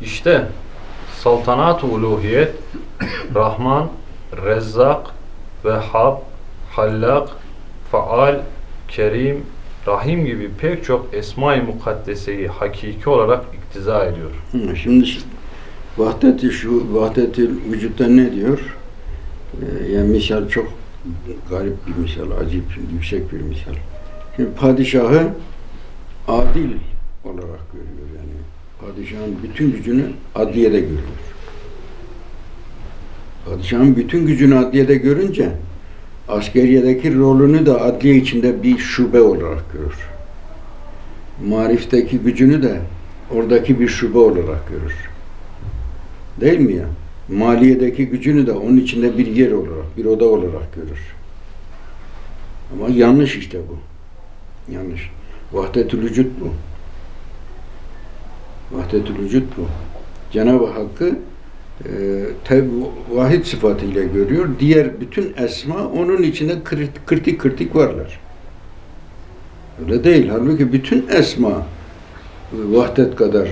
İşte saltanat uluhiyet, Rahman, Rezzak, Vehhab, Hallak, Faal, Kerim, Rahim gibi pek çok esma-i mukaddeseyi hakiki olarak iktiza ediyor. Şimdi vahdeti şu vahdeti vücutta ne diyor? Ee, yani misal çok garip bir misal, acip, yüksek bir misal. Şimdi padişahı adil olarak görüyor yani. Padişahın bütün gücünü adliyede görüyor. Padişahın bütün gücünü adliyede görünce askeriyedeki rolünü de adliye içinde bir şube olarak görür. Marifteki gücünü de oradaki bir şube olarak görür. Değil mi ya? Maliyedeki gücünü de onun içinde bir yer olarak, bir oda olarak görür. Ama yanlış işte bu. Yanlış. Vahdetül vücut bu. Vahdetül vücut bu. Cenab-ı Hakk'ı e, vahid sıfatıyla görüyor. Diğer bütün esma onun içinde kırt- kırtık kırtık varlar. Öyle değil. Halbuki bütün esma e, vahdet kadar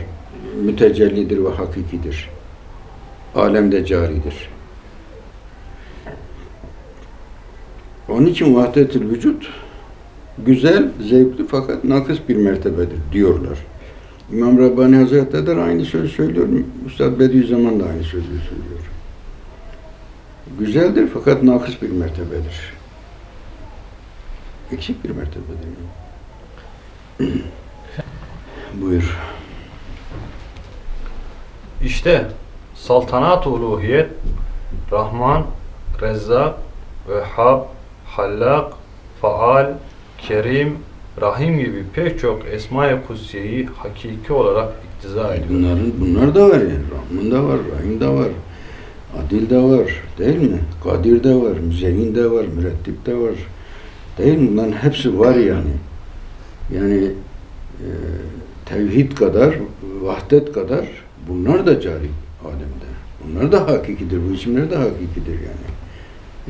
mütecellidir ve hakikidir. Alemde caridir. Onun için vahdetül vücut güzel, zevkli fakat nakıs bir mertebedir diyorlar. İmam Rabbani Hazretleri de aynı sözü söylüyor. Üstad Bediüzzaman da aynı sözü söylüyor. Güzeldir fakat nakıs bir mertebedir. Eksik bir mertebedir. Buyur. İşte saltanat uluhiyet, Rahman, Rezzak, Vehhab, Hallak, Faal, Kerim, Rahim gibi pek çok esma-i kutsiyeyi hakiki olarak iktiza ediyor. Bunların, bunlar da var yani. Rahman da var, Rahim de var. Adil de var. Değil mi? Kadir de var, Müzeyyin de var, Mürettip de var. Değil mi? Bunların hepsi var yani. Yani e, tevhid kadar, vahdet kadar bunlar da cari alemde. Bunlar da hakikidir. Bu isimler de hakikidir yani.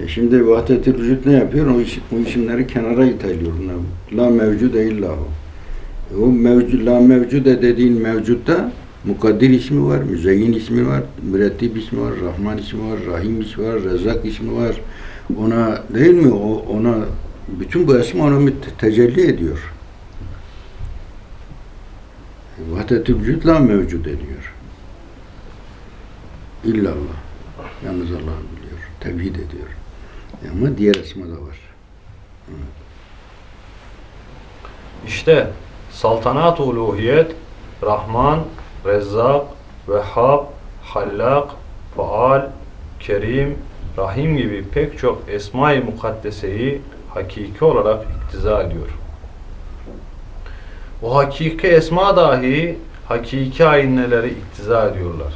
E şimdi vahdet-i vücut ne yapıyor? O, iş, o isimleri kenara iteliyor. La mevcude illa o. E O mevcu, la mevcude dediğin mevcutta mukaddir ismi var, müzeyyin ismi var, mürettib ismi var, rahman ismi var, rahim ismi var, rezzak ismi var. Ona değil mi? O, ona bütün bu esma ona tecelli ediyor. Vahdet-i vücut la mevcud ediyor. İllallah. Yalnız Allah biliyor. Tevhid ediyor. Ama diğer esma da var. İşte saltanat uluhiyet, Rahman, Rezzak, Vehhab, Hallak, Faal, Kerim, Rahim gibi pek çok esma-i mukaddeseyi hakiki olarak iktiza ediyor. O hakiki esma dahi hakiki ayinneleri iktiza ediyorlar.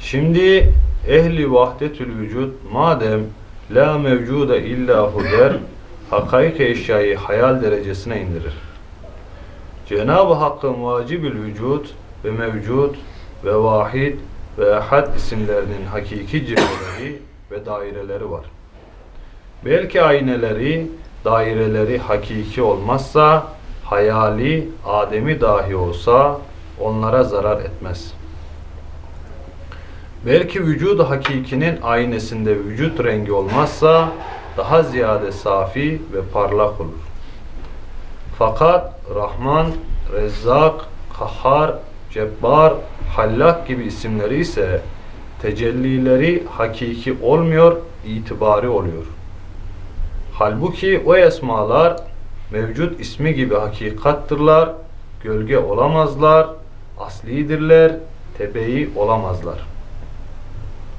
Şimdi ehli vahdetül vücut madem la mevcuda illa hu der, hakaik eşyayı hayal derecesine indirir. Cenab-ı Hakk'ın vacibül vücut ve mevcut ve vahid ve ehad isimlerinin hakiki cilveleri ve daireleri var. Belki ayneleri, daireleri hakiki olmazsa, hayali, ademi dahi olsa onlara zarar etmez. Belki vücudu hakikinin aynesinde vücut rengi olmazsa daha ziyade safi ve parlak olur. Fakat Rahman, Rezzak, Kahhar, Cebbar, Hallak gibi isimleri ise tecellileri hakiki olmuyor, itibari oluyor. Halbuki o esmalar mevcut ismi gibi hakikattırlar, gölge olamazlar, aslidirler, tebeyi olamazlar.